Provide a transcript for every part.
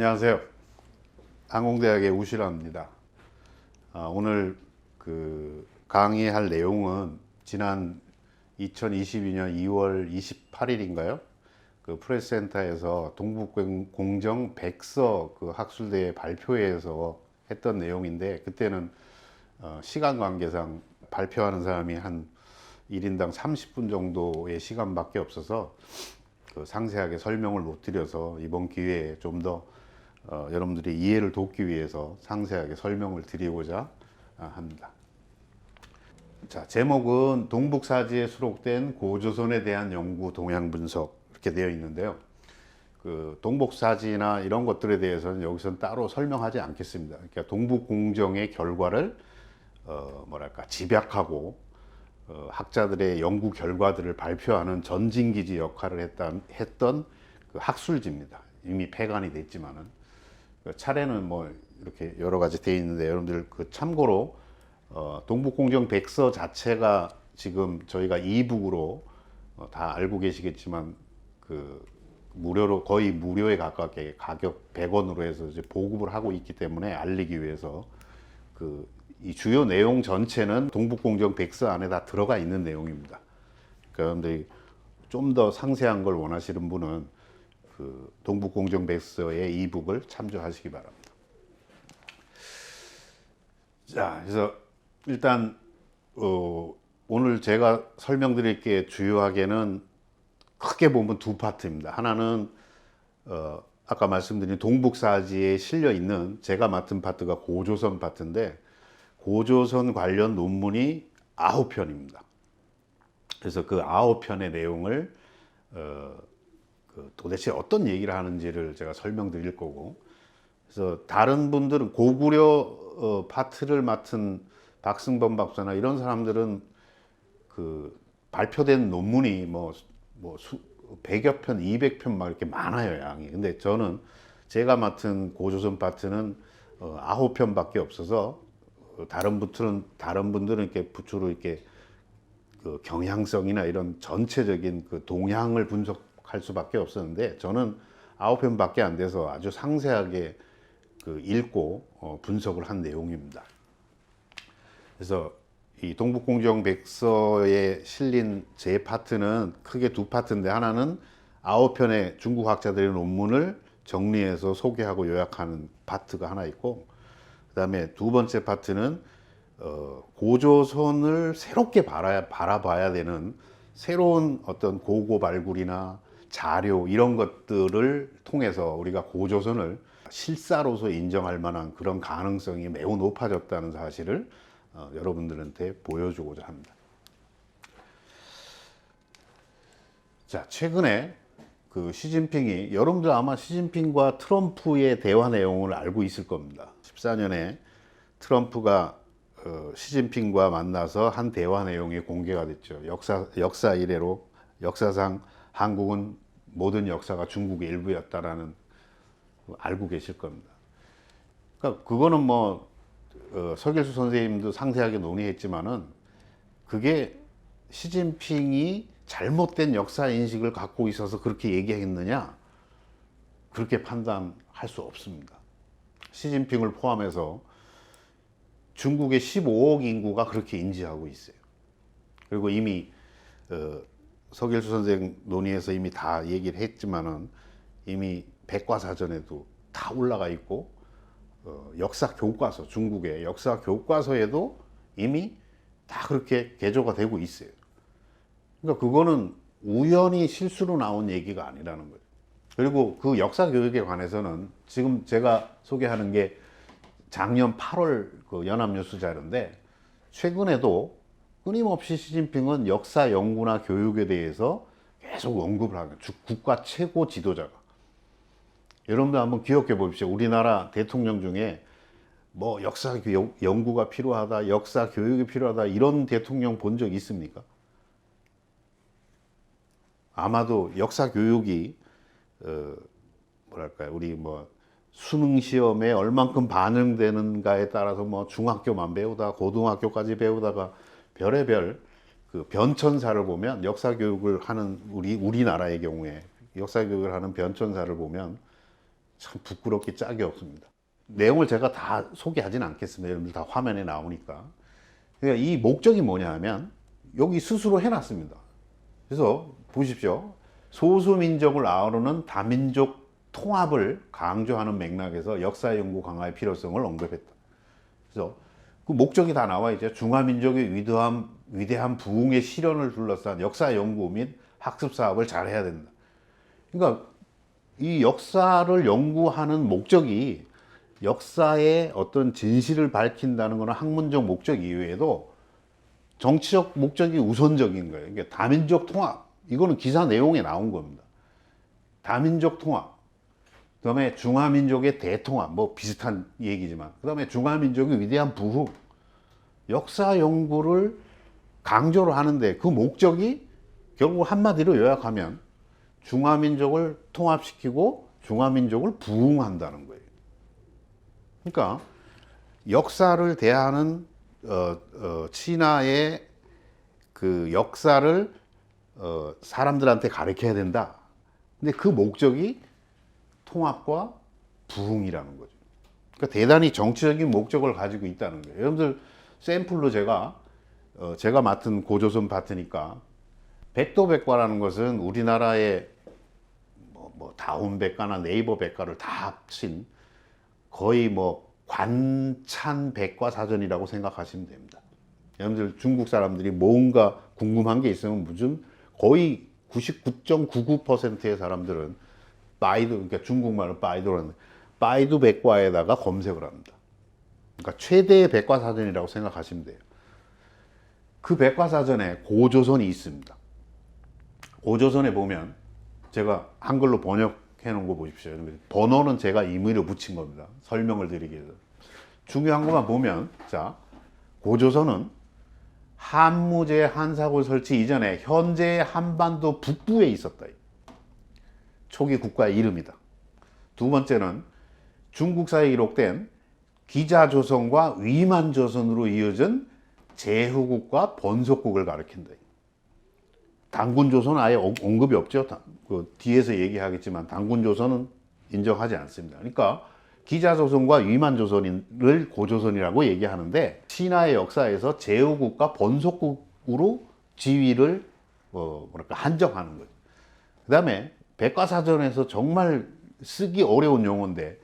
안녕하세요. 항공대학의 우시라입니다. 아, 오늘 그 강의할 내용은 지난 2022년 2월 28일인가요? 그 프레스센터에서 동북공정 백서 그 학술대회 발표회에서 했던 내용인데 그때는 어, 시간 관계상 발표하는 사람이 한 1인당 30분 정도의 시간밖에 없어서 그 상세하게 설명을 못 드려서 이번 기회에 좀 더 어, 여러분들이 이해를 돕기 위해서 상세하게 설명을 드리고자 아, 합니다. 자, 제목은 동북사지에 수록된 고조선에 대한 연구 동향 분석 이렇게 되어 있는데요. 그 동북사지나 이런 것들에 대해서는 여기서는 따로 설명하지 않겠습니다. 그러니까 동북공정의 결과를 어, 뭐랄까 집약하고 어, 학자들의 연구 결과들을 발표하는 전진기지 역할을 했던, 했던 그 학술지입니다. 이미 폐간이 됐지만은 그 차례는 뭐 이렇게 여러 가지 돼 있는데 여러분들 그 참고로 어, 동북공정 백서 자체가 지금 저희가 이북으로 어, 다 알고 계시겠지만 그 무료로 거의 무료에 가깝게 가격 100원으로 해서 이제 보급을 하고 있기 때문에 알리기 위해서 그 이 주요 내용 전체는 동북공정 백서 안에 다 들어가 있는 내용입니다. 그런데 좀더 상세한 걸 원하시는 분은 그 동북공정 백서의 이북을 참조하시기 바랍니다. 자, 그래서 일단 어, 오늘 제가 설명드릴 게 주요하게는 크게 보면 두 파트입니다. 하나는 어, 아까 말씀드린 동북사지에 실려 있는 제가 맡은 파트가 고조선 파트인데 고조선 관련 논문이 아홉 편입니다. 그래서 그 아홉 편의 내용을 어, 그 도대체 어떤 얘기를 하는지를 제가 설명드릴 거고 그래서 다른 분들은 고구려 어, 파트를 맡은 박승범 박사나 이런 사람들은 그 발표된 논문이 뭐, 뭐 수, 100여 편, 200편 막 이렇게 많아요, 양이. 근데 저는 제가 맡은 고조선 파트는 어, 9편밖에 없어서 어, 다른 분들은 다른 분들은 이렇게 부추로 이렇게 그 경향성이나 이런 전체적인 그 동향을 분석 할 수밖에 없었는데 저는 아홉 편밖에 안 돼서 아주 상세하게 그 읽고 어, 분석을 한 내용입니다. 그래서 이 동북공정 백서에 실린 제 파트는 크게 두 파트인데 하나는 아홉 편의 중국 학자들의 논문을 정리해서 소개하고 요약하는 파트가 하나 있고 그다음에 두 번째 파트는 어, 고조선을 새롭게 바라, 바라봐야 되는 새로운 어떤 고고 발굴이나 자료 이런 것들을 통해서 우리가 고조선을 실사로서 인정할 만한 그런 가능성이 매우 높아졌다는 사실을 어, 여러분들한테 보여주고자 합니다. 자, 최근에 그 시진핑이 여러분들 아마 시진핑과 트럼프의 대화 내용을 알고 있을 겁니다. 14년에 트럼프가 어, 시진핑과 만나서 한 대화 내용이 공개가 됐죠. 역사 역사 이래로 역사상 한국은 모든 역사가 중국의 일부였다라는 거 알고 계실 겁니다. 그러니까 그거는 뭐 어, 서길수 선생님도 상세하게 논의했지만은 그게 시진핑이 잘못된 역사 인식을 갖고 있어서 그렇게 얘기했느냐 그렇게 판단할 수 없습니다. 시진핑을 포함해서 중국의 15억 인구가 그렇게 인지하고 있어요. 그리고 이미 어, 서길수 선생 논의에서 이미 다 얘기를 했지만은 이미 백과사전에도 다 올라가 있고 어, 역사 교과서 중국의 역사 교과서에도 이미 다 그렇게 개조가 되고 있어요. 그러니까 그거는 우연히 실수로 나온 얘기가 아니라는 거죠. 그리고 그 역사 교육에 관해서는 지금 제가 소개하는 게 작년 8월 그 연합뉴스 자료인데 최근에도 끊임없이 시진핑은 역사 연구나 교육에 대해서 계속 언급을 하는 국가 최고 지도자가 여러분들 한번 기억해 보십시오. 우리나라 대통령 중에 뭐 역사 연구가 필요하다, 역사 교육이 필요하다 이런 대통령 본 적 있습니까? 아마도 역사 교육이 어, 뭐랄까요, 우리 뭐 수능 시험에 얼만큼 반영되는가에 따라서 뭐 중학교만 배우다, 고등학교까지 배우다가 별의별 그 변천사를 보면 역사 교육을 하는 우리 우리나라의 경우에 역사 교육을 하는 변천사를 보면 참 부끄럽게 짝이 없습니다. 내용을 제가 다 소개하진 않겠습니다. 여러분들 다 화면에 나오니까. 그러니까 이 목적이 뭐냐 하면 여기 스스로 해놨습니다. 그래서 보십시오. 소수민족을 아우르는 다민족 통합을 강조하는 맥락에서 역사 연구 강화의 필요성을 언급했다. 그래서 그 목적이 다 나와 있죠. 중화민족의 위대한 위대한 부흥의 실현을 둘러싼 역사 연구 및 학습 사업을 잘 해야 된다. 그러니까 이 역사를 연구하는 목적이 역사의 어떤 진실을 밝힌다는 것은 학문적 목적 이외에도 정치적 목적이 우선적인 거예요. 그러니까 다민족 통합. 이거는 기사 내용에 나온 겁니다. 다민족 통합. 그 다음에 중화민족의 대통합. 뭐 비슷한 얘기지만. 그 다음에 중화민족의 위대한 부흥. 역사 연구를 강조를 하는데 그 목적이 결국 한마디로 요약하면 중화민족을 통합시키고 중화민족을 부흥한다는 거예요. 그러니까 역사를 대하는 어, 어, 친화의 그 역사를 어, 사람들한테 가르쳐야 된다. 근데 그 목적이 통합과 부흥이라는 거죠. 그러니까 대단히 정치적인 목적을 가지고 있다는 거예요. 여러분들 샘플로 제가 어, 제가 맡은 고조선 파트니까 백도백과라는 것은 우리나라의 뭐, 뭐 다운백과나 네이버 백과를 다 합친 거의 뭐 관찬 백과 사전이라고 생각하시면 됩니다. 여러분들 중국 사람들이 뭔가 궁금한 게 있으면 무슨 거의 99.99%의 사람들은 바이두 그러니까 중국말은 바이두라는 바이두 백과에다가 검색을 합니다. 그러니까 최대의 백과 사전이라고 생각하시면 돼요. 그 백과 사전에 고조선이 있습니다. 고조선에 보면 제가 한글로 번역해 놓은 거 보십시오. 번호는 제가 임의로 붙인 겁니다. 설명을 드리기 위해서. 중요한 것만 보면 자 고조선은 한무제 한사골 설치 이전에 현재 한반도 북부에 있었다. 초기 국가의 이름이다. 두 번째는 중국사에 기록된 기자조선과 위만조선으로 이어진 제후국과 번속국을 가리킨다. 당군조선은 아예 언급이 없죠. 그 뒤에서 얘기하겠지만 당군조선은 인정하지 않습니다. 그러니까 기자조선과 위만조선을 고조선이라고 얘기하는데 신화의 역사에서 제후국과 번속국으로 지위를 어, 뭐랄까 한정하는 거죠. 그 다음에 백과사전에서 정말 쓰기 어려운 용어인데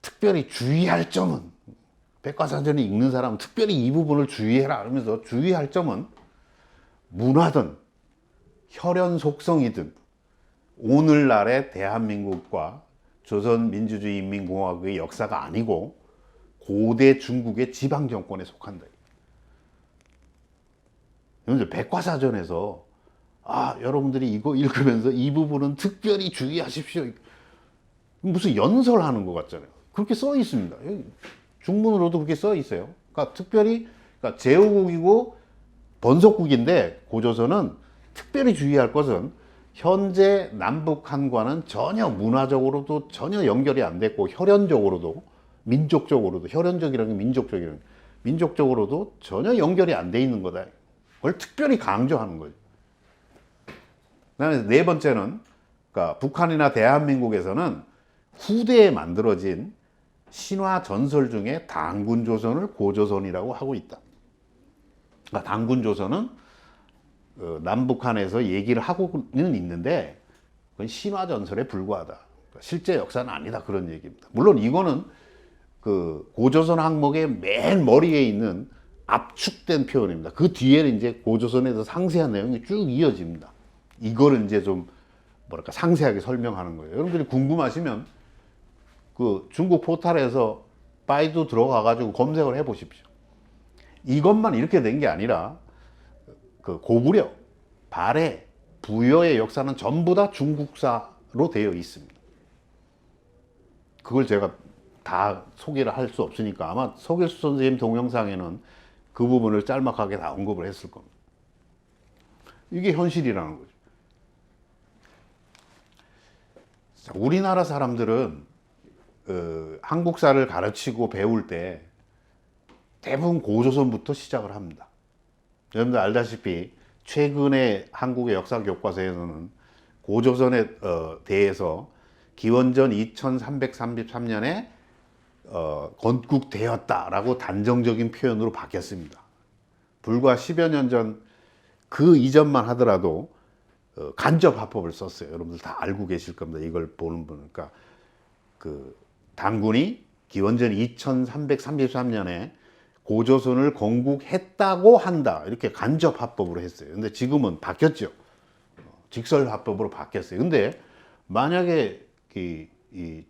특별히 주의할 점은 백과사전을 읽는 사람은 특별히 이 부분을 주의해라 하면서 주의할 점은 문화든 혈연 속성이든 오늘날의 대한민국과 조선민주주의인민공화국의 역사가 아니고 고대 중국의 지방 정권에 속한다. 백과사전에서 아 여러분들이 이거 읽으면서 이 부분은 특별히 주의하십시오. 무슨 연설하는 것 같잖아요. 그렇게 써 있습니다. 중문으로도 그렇게 써 있어요. 그러니까 특별히 그러니까 제후국이고 번속국인데 고조선은 특별히 주의할 것은 현재 남북한과는 전혀 문화적으로도 전혀 연결이 안 됐고 혈연적으로도 민족적으로도 혈연적이라는 게 민족적이라는 게 민족적으로도 전혀 연결이 안 돼 있는 거다. 그걸 특별히 강조하는 거예요. 그다음에 네 번째는 그러니까 북한이나 대한민국에서는 후대에 만들어진 신화 전설 중에 당군 조선을 고조선이라고 하고 있다. 그러니까 당군 조선은 어, 남북한에서 얘기를 하고는 있는데 그건 신화 전설에 불과하다. 그러니까 실제 역사는 아니다 그런 얘기입니다. 물론 이거는 그 고조선 항목의 맨 머리에 있는 압축된 표현입니다. 그 뒤에는 이제 고조선에 서 상세한 내용이 쭉 이어집니다. 이거를 이제 좀 뭐랄까 상세하게 설명하는 거예요. 여러분들이 궁금하시면 그 중국 포탈에서 바이두 들어가 가지고 검색을 해 보십시오. 이것만 이렇게 된 게 아니라 그 고구려, 발해, 부여의 역사는 전부 다 중국사로 되어 있습니다. 그걸 제가 다 소개를 할 수 없으니까 아마 서길수 선생님 동영상에는 그 부분을 짤막하게 다 언급을 했을 겁니다. 이게 현실이라는 거죠. 자, 우리나라 사람들은 어, 한국사를 가르치고 배울 때 대부분 고조선부터 시작을 합니다. 여러분들 알다시피 최근에 한국의 역사 교과서에서는 고조선에 어, 대해서 기원전 2333년에 어, 건국되었다라고 단정적인 표현으로 바뀌었습니다. 불과 10여 년 전 그 이전만 하더라도 어, 간접 화법을 썼어요. 여러분들 다 알고 계실 겁니다. 이걸 보는 분은. 그러니까 그 당군이 기원전 2333년에 고조선을 건국했다고 한다. 이렇게 간접 화법으로 했어요. 근데 지금은 바뀌었죠. 어, 직설 화법으로 바뀌었어요. 근데 만약에 이, 이,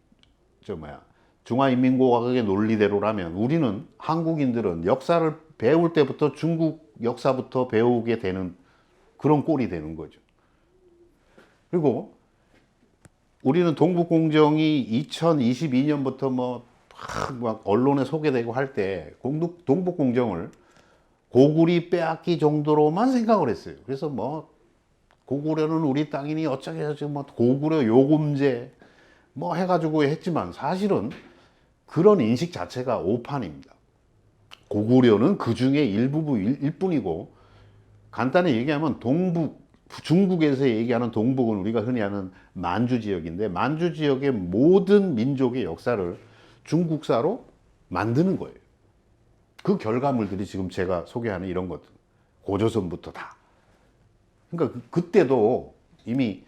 저 뭐야, 중화인민공화국의 논리대로라면 우리는 한국인들은 역사를 배울 때부터 중국 역사부터 배우게 되는 그런 꼴이 되는 거죠. 그리고 우리는 동북공정이 2022년부터 뭐, 막 언론에 소개되고 할 때 동북공정을 고구리 빼앗기 정도로만 생각을 했어요. 그래서 뭐, 고구려는 우리 땅이니 어쩌게 저쩌고 뭐 고구려 요금제 뭐 해가지고 했지만 사실은 그런 인식 자체가 오판입니다. 고구려는 그 중에 일부분 일 뿐이고 간단히 얘기하면 동북 중국에서 얘기하는 동북은 우리가 흔히 아는 만주 지역인데 만주 지역의 모든 민족의 역사를 중국사로 만드는 거예요. 그 결과물들이 지금 제가 소개하는 이런 것들 고조선부터 다. 그러니까 그- 그때도 이미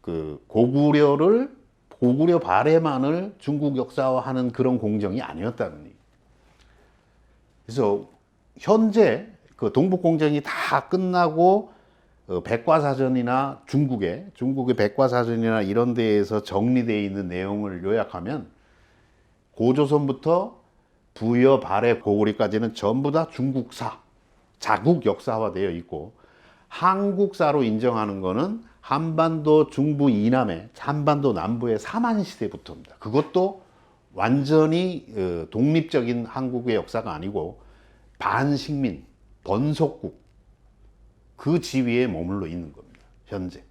그 고구려를 고구려 발해만을 중국 역사화하는 그런 공정이 아니었다는 얘기. 그래서 현재 그 동북 공정이 다 끝나고 어, 백과사전이나 중국의 중국의 백과사전이나 이런 데에서 정리되어 있는 내용을 요약하면 고조선부터 부여 발해 고구리까지는 전부 다 중국사 자국 역사화되어 있고 한국사로 인정하는 거는 한반도 중부 이남에 한반도 남부의 사만 시대부터입니다. 그것도 완전히 어, 독립적인 한국의 역사가 아니고 반식민 번속국 그 지위에 머물러 있는 겁니다. 현재.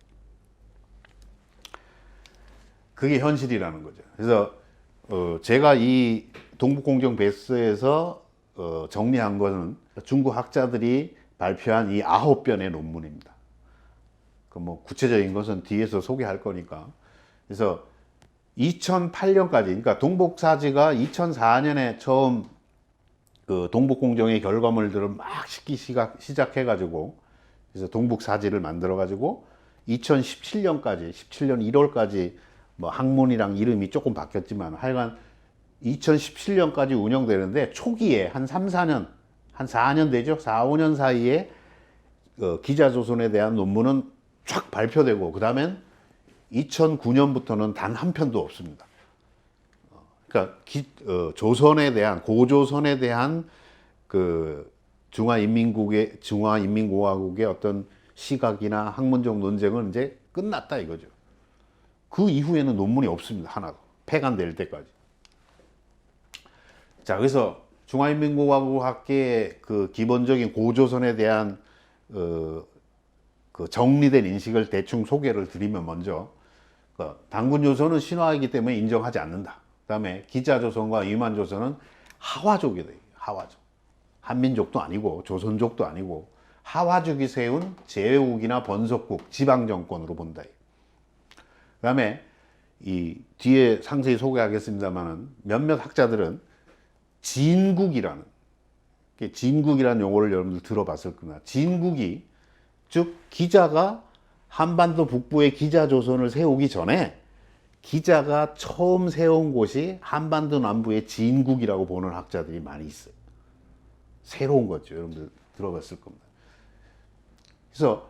그게 현실이라는 거죠. 그래서 어, 제가 이 동북공정 베스트에서 어, 정리한 거는 중국 학자들이 발표한 이 아홉 변의 논문입니다. 그 뭐 구체적인 것은 뒤에서 소개할 거니까. 그래서 2008년까지, 그러니까 동북사지가 2004년에 처음 그 동북공정의 결과물들을 막 시작, 시작해가지고 그래서 동북 사지를 만들어 가지고 2017년까지, 17년 1월까지 뭐 학문이랑 이름이 조금 바뀌었지만 하여간 2017년까지 운영되는데 초기에 한 3, 4년, 한 4년 되죠? 4, 5년 사이에 어, 기자조선에 대한 논문은 쫙 발표되고 그 다음엔 2009년부터는 단 한 편도 없습니다. 어, 그러니까 기, 어, 조선에 대한 고조선에 대한 그 중화인민국의 중화인민공화국의 어떤 시각이나 학문적 논쟁은 이제 끝났다 이거죠. 그 이후에는 논문이 없습니다 하나도 폐간될 때까지. 자 그래서 중화인민공화국 학계의 그 기본적인 고조선에 대한 어, 그 정리된 인식을 대충 소개를 드리면 먼저 그 당군 조선은 신화이기 때문에 인정하지 않는다. 그다음에 기자 조선과 위만 조선은 하와족이 돼요. 하와족. 한민족도 아니고 조선족도 아니고 하와족이 세운 제외국이나 번속국 지방 정권으로 본다. 그 다음에 이 뒤에 상세히 소개하겠습니다만은 몇몇 학자들은 진국이라는 진국이라는 용어를 여러분들 들어봤을 거나 진국이 즉 기자가 한반도 북부에 기자 조선을 세우기 전에 기자가 처음 세운 곳이 한반도 남부의 진국이라고 보는 학자들이 많이 있어요. 새로운 거죠. 여러분들 들어봤을 겁니다. 그래서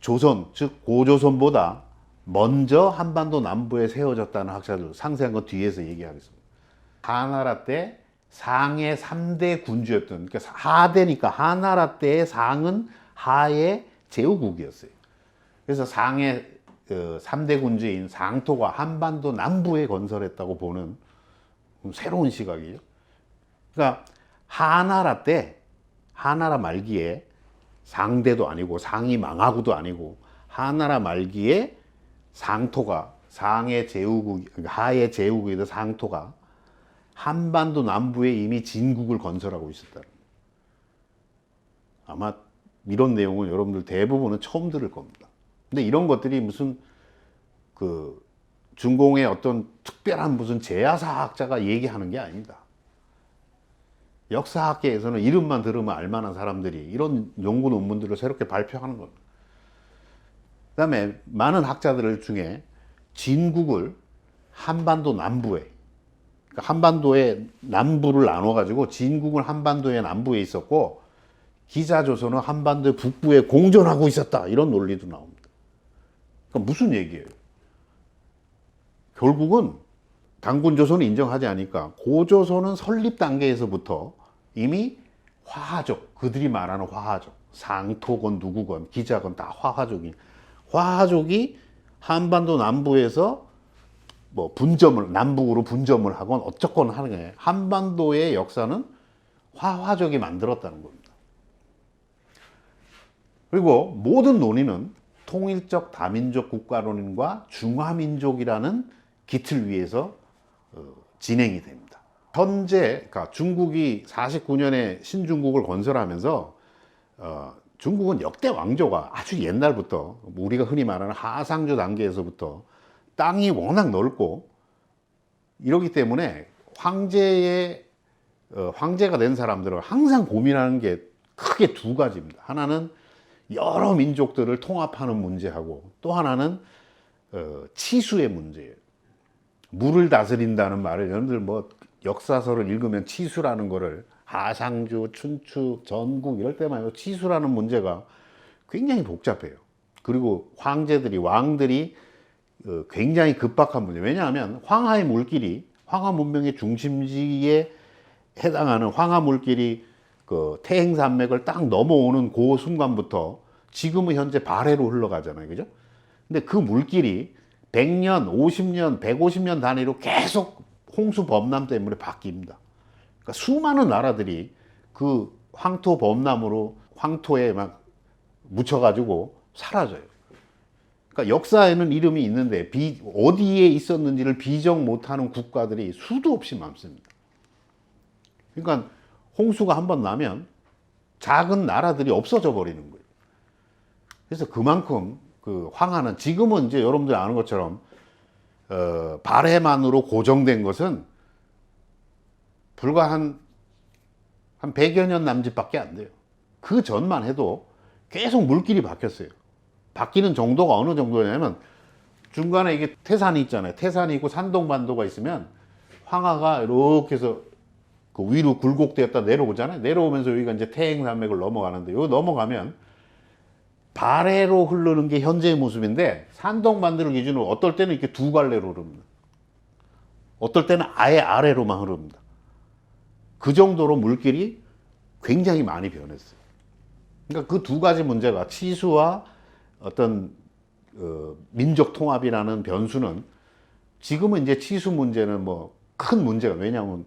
조선, 즉 고조선보다 먼저 한반도 남부에 세워졌다는 학자들 상세한 건 뒤에서 얘기하겠습니다. 하나라 때 상의 3대 군주였던 그러니까 하대니까 하나라 때의 상은 하의 제후국이었어요. 그래서 상의 그 3대 군주인 상토가 한반도 남부에 건설했다고 보는 새로운 시각이죠. 그러니까 하나라 때 하나라 말기에 상대도 아니고 상이 망하고도 아니고 하나라 말기에 상토가 상의 제후국 하의 제후국이던 상토가 한반도 남부에 이미 진국을 건설하고 있었다. 아마 이런 내용은 여러분들 대부분은 처음 들을 겁니다. 근데 이런 것들이 무슨 그 중공의 어떤 특별한 무슨 제야사학자가 얘기하는 게 아닙니다. 역사학계에서는 이름만 들으면 알만한 사람들이 이런 연구 논문들을 새롭게 발표하는 겁니다. 그 다음에 많은 학자들 중에 진국을 한반도 남부에 그러니까 한반도의 남부를 나눠 가지고 진국은 한반도의 남부에 있었고 기자조선은 한반도 북부에 공존하고 있었다 이런 논리도 나옵니다. 그러니까 무슨 얘기예요? 결국은 단군 조선을 인정하지 않으니까 고조선은 설립 단계에서부터 이미 화하족 그들이 말하는 화하족 상토건 누구건 기자건 다 화하족이 화하족이 한반도 남부에서 뭐 분점을 남북으로 분점을 하건 어쩌건 하는 게 한반도의 역사는 화화족이 만들었다는 겁니다. 그리고 모든 논의는 통일적 다민족 국가론과 중화민족이라는 기틀 위에서 어, 진행이 됩니다. 현재 그러니까 중국이 49년에 신중국을 건설하면서 어, 중국은 역대 왕조가 아주 옛날부터 우리가 흔히 말하는 하상조 단계에서부터 땅이 워낙 넓고 이러기 때문에 황제의 어, 황제가 된 사람들은 항상 고민하는 게 크게 두 가지입니다. 하나는 여러 민족들을 통합하는 문제하고 또 하나는 어, 치수의 문제예요. 물을 다스린다는 말을 여러분들 뭐 역사서를 읽으면 치수라는 거를 하상주, 춘추, 전국 이럴 때만 해도 치수라는 문제가 굉장히 복잡해요. 그리고 황제들이 왕들이 어, 굉장히 급박한 문제. 왜냐하면 황하의 물길이 황하 문명의 중심지에 해당하는 황하 물길이 그 태행산맥을 딱 넘어오는 그 순간부터 지금은 현재 발해로 흘러가잖아요. 그죠? 근데 그 물길이 100년, 50년, 150년 단위로 계속 홍수 범람 때문에 바뀝니다. 그러니까 수많은 나라들이 그 황토 범람으로 황토에 막 묻혀가지고 사라져요. 그러니까 역사에는 이름이 있는데 비, 어디에 있었는지를 비정 못하는 국가들이 수도 없이 많습니다. 그러니까 홍수가 한 번 나면 작은 나라들이 없어져 버리는 거예요. 그래서 그만큼 그 황하는 지금은 이제 여러분들 아는 것처럼 어, 발해만으로 고정된 것은 불과 한, 한 100여 년 남짓밖에 안 돼요. 그 전만 해도 계속 물길이 바뀌었어요. 바뀌는 정도가 어느 정도냐면 중간에 이게 태산이 있잖아요. 태산이 있고 산동반도가 있으면 황하가 이렇게 해서 그 위로 굴곡되었다 내려오잖아요. 내려오면서 여기가 이제 태행산맥을 넘어가는데 여기 넘어가면 발해로 흐르는 게 현재의 모습인데 산동반도를 기준으로 어떨 때는 이렇게 두 갈래로 흐릅니다. 어떨 때는 아예 아래로만 흐릅니다. 그 정도로 물길이 굉장히 많이 변했어요. 그러니까 그 두 가지 문제가 치수와 어떤 어, 민족 통합이라는 변수는 지금은 이제 치수 문제는 뭐 큰 문제가 왜냐하면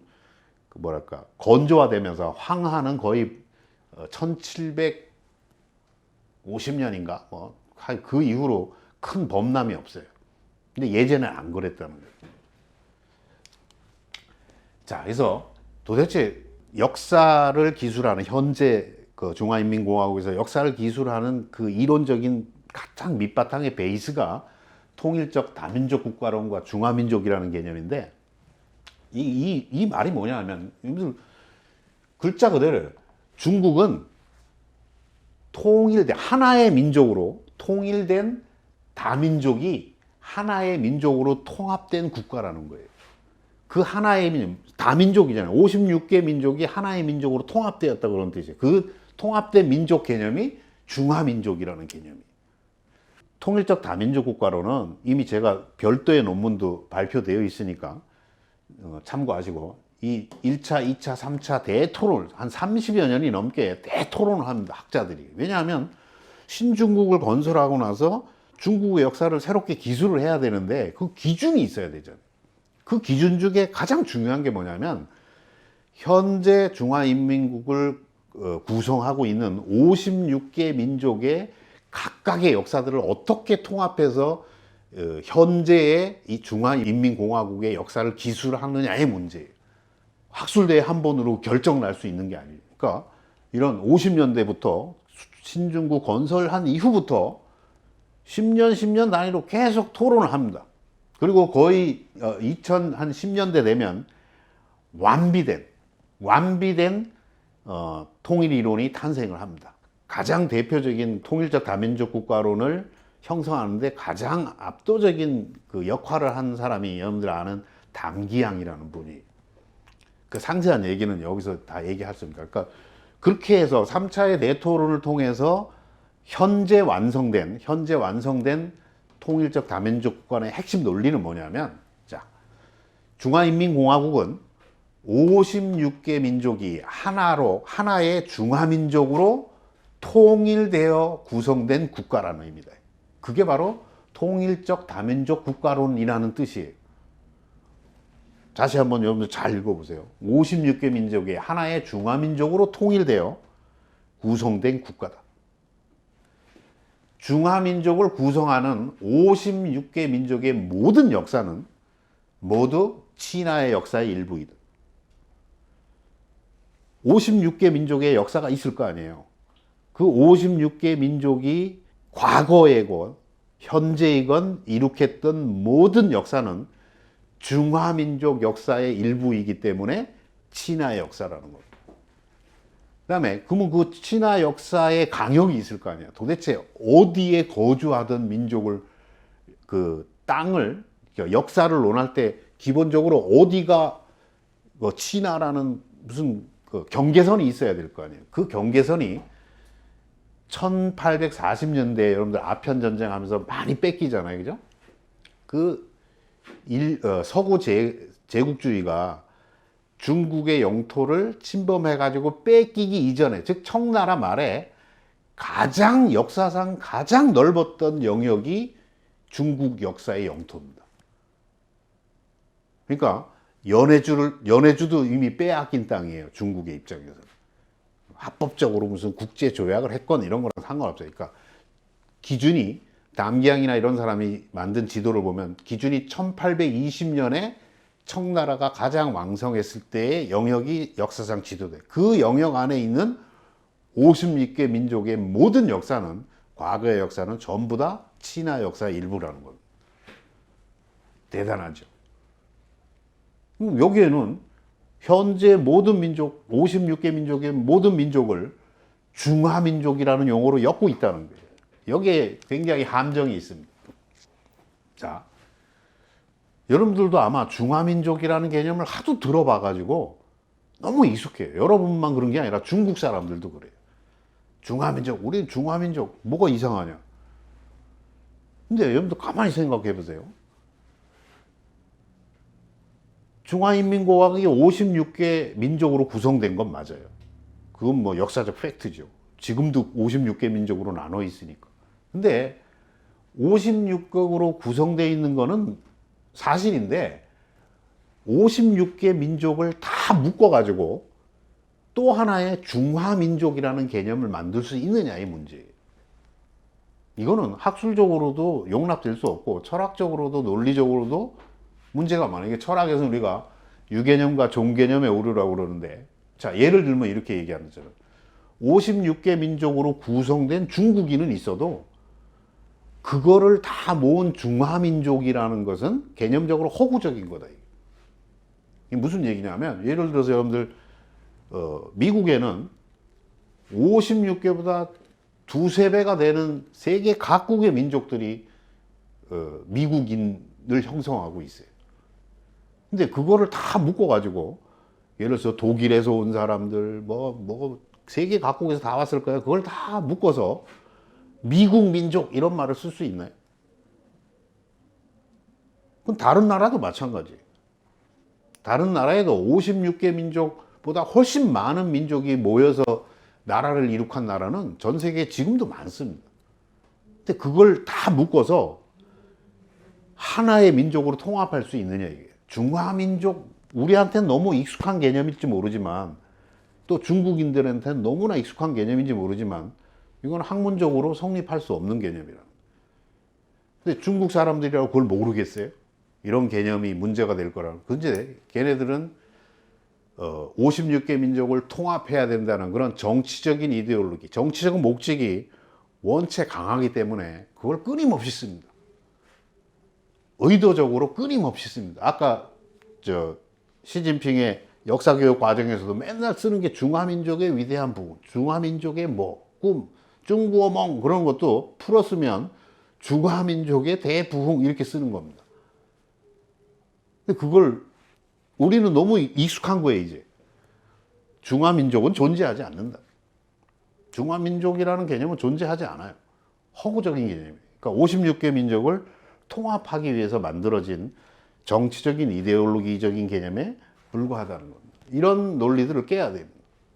그 뭐랄까 건조화되면서 황하는 거의 1750년인가 뭐그 이후로 큰 범람이 없어요. 근데 예전에 안 그랬다는 거예요. 자, 그래서 도대체 역사를 기술하는 현재 그 중화인민공화국에서 역사를 기술하는 그 이론적인 가장 밑바탕의 베이스가 통일적 다민족 국가론과 중화민족이라는 개념인데 이, 이, 이 말이 뭐냐 하면 글자 그대로 중국은 통일된 하나의 민족으로 통일된 다민족이 하나의 민족으로 통합된 국가라는 거예요. 그 하나의 민족, 다민족이잖아요. 56개 민족이 하나의 민족으로 통합되었다 그런 뜻이에요. 그 통합된 민족 개념이 중화민족이라는 개념이에요. 통일적 다민족 국가로는 이미 제가 별도의 논문도 발표되어 있으니까 어, 참고하시고 이 1차, 2차, 3차 대토론 한 30여 년이 넘게 대토론을 합니다. 학자들이. 왜냐하면 신중국을 건설하고 나서 중국의 역사를 새롭게 기술을 해야 되는데 그 기준이 있어야 되잖아요. 그 기준 중에 가장 중요한 게 뭐냐면 현재 중화인민국을 어, 구성하고 있는 56개 민족의 각각의 역사들을 어떻게 통합해서 어, 현재의 이 중화인민공화국의 역사를 기술하느냐의 문제예요. 학술대회 한 번으로 결정 날 수 있는 게 아니에요. 그러니까 이런 50년대부터 신중국 건설한 이후부터 10년, 10년 단위로 계속 토론을 합니다. 그리고 거의 2010년대 되면 완비된 완비된 어, 통일 이론이 탄생을 합니다. 가장 대표적인 통일적 다민족 국가론을 형성하는데 가장 압도적인 그 역할을 한 사람이 여러분들 아는 담기양이라는 분이 그 상세한 얘기는 여기서 다 얘기할 수 없습니다. 그러니까 그렇게 해서 3차의 대토론을 통해서 현재 완성된 현재 완성된 통일적 다민족 국가의 핵심 논리는 뭐냐면 자 중화인민공화국은 56개 민족이 하나로 하나의 중화민족으로 통일되어 구성된 국가라는 의미다. 그게 바로 통일적 다민족 국가론이라는 뜻이에요. 다시 한번 여러분들 잘 읽어보세요. 56개 민족이 하나의 중화민족으로 통일되어 구성된 국가다. 중화민족을 구성하는 56개 민족의 모든 역사는 모두 친화의 역사의 일부이다. 56개 민족의 역사가 있을 거 아니에요. 그 56개 민족이 과거에건 현재이건 이룩했던 모든 역사는 중화민족 역사의 일부이기 때문에 친화 역사라는 겁니다. 그 다음에 그러면 그 친화 역사의 강역이 있을 거 아니야. 도대체 어디에 거주하던 민족을 그 땅을 그러니까 역사를 논할 때 기본적으로 어디가 뭐 친화라는 무슨 그 경계선이 있어야 될 거 아니에요. 그 경계선이 1840년대 여러분들 아편 전쟁 하면서 많이 뺏기잖아요. 그죠? 그 일, 어, 서구 제, 제국주의가 중국의 영토를 침범해가지고 뺏기기 이전에, 즉, 청나라 말에 가장 역사상 가장 넓었던 영역이 중국 역사의 영토입니다. 그러니까 연해주를, 연해주도 이미 빼앗긴 땅이에요. 중국의 입장에서. 합법적으로 무슨 국제 조약을 했건 이런 거랑 상관없어요. 그러니까 기준이 담기양이나 이런 사람이 만든 지도를 보면 기준이 1820년에 청나라가 가장 왕성했을 때의 영역이 역사상 지도돼. 그 영역 안에 있는 56개 민족의 모든 역사는 과거의 역사는 전부 다 친화 역사의 일부라는 겁니다. 대단하죠. 음, 여기에는 현재 모든 민족, 56개 민족의 모든 민족을 중화민족이라는 용어로 엮고 있다는 거예요. 여기에 굉장히 함정이 있습니다. 자, 여러분들도 아마 중화민족이라는 개념을 하도 들어봐 가지고 너무 익숙해요. 여러분만 그런 게 아니라 중국 사람들도 그래요. 중화민족, 우리는 중화민족, 뭐가 이상하냐? 근데 여러분들 가만히 생각해 보세요. 중화인민공화국이 56개 민족으로 구성된 건 맞아요. 그건 뭐 역사적 팩트죠. 지금도 56개 민족으로 나눠 있으니까. 근데 56국으로 구성되어 있는 거는 사실인데 56개 민족을 다 묶어 가지고 또 하나의 중화민족이라는 개념을 만들 수 있느냐 이 문제예요. 이거는 학술적으로도 용납될 수 없고 철학적으로도 논리적으로도 문제가 많아요. 이게 철학에서 우리가 유개념과 종개념에 오르라고 그러는데 자 예를 들면 이렇게 얘기하는 거죠. 56개 민족으로 구성된 중국인은 있어도 그거를 다 모은 중화민족이라는 것은 개념적으로 허구적인 거다. 이게 무슨 얘기냐면 예를 들어서 여러분들 어, 미국에는 56개보다 두세 배가 되는 세계 각국의 민족들이 어, 미국인을 형성하고 있어요. 근데 그거를 다 묶어가지고 예를 들어서 독일에서 온 사람들 뭐 뭐 세계 각국에서 다 왔을 거예요. 그걸 다 묶어서 미국 민족 이런 말을 쓸 수 있나요? 그건 다른 나라도 마찬가지. 다른 나라에도 56개 민족보다 훨씬 많은 민족이 모여서 나라를 이룩한 나라는 전 세계에 지금도 많습니다. 근데 그걸 다 묶어서 하나의 민족으로 통합할 수 있느냐 이게. 중화민족 우리한테는 너무 익숙한 개념일지 모르지만 또 중국인들한테는 너무나 익숙한 개념인지 모르지만 이건 학문적으로 성립할 수 없는 개념이라. 근데 중국 사람들이라고 그걸 모르겠어요? 이런 개념이 문제가 될 거라는. 근데 걔네들은 어, 56개 민족을 통합해야 된다는 그런 정치적인 이데올로기, 정치적인 목적이 원체 강하기 때문에 그걸 끊임없이 씁니다. 의도적으로 끊임없이 씁니다. 아까 저 시진핑의 역사교육 과정에서도 맨날 쓰는 게 중화민족의 위대한 부분, 중화민족의 뭐, 꿈, 중구어멍 그런 것도 풀었으면 중화민족의 대부흥 이렇게 쓰는 겁니다. 근데 그걸 우리는 너무 익숙한 거예요, 이제. 중화민족은 존재하지 않는다. 중화민족이라는 개념은 존재하지 않아요. 허구적인 개념이에요. 그러니까 56개 민족을 통합하기 위해서 만들어진 정치적인 이데올로기적인 개념에 불과하다는 겁니다. 이런 논리들을 깨야 됩니다.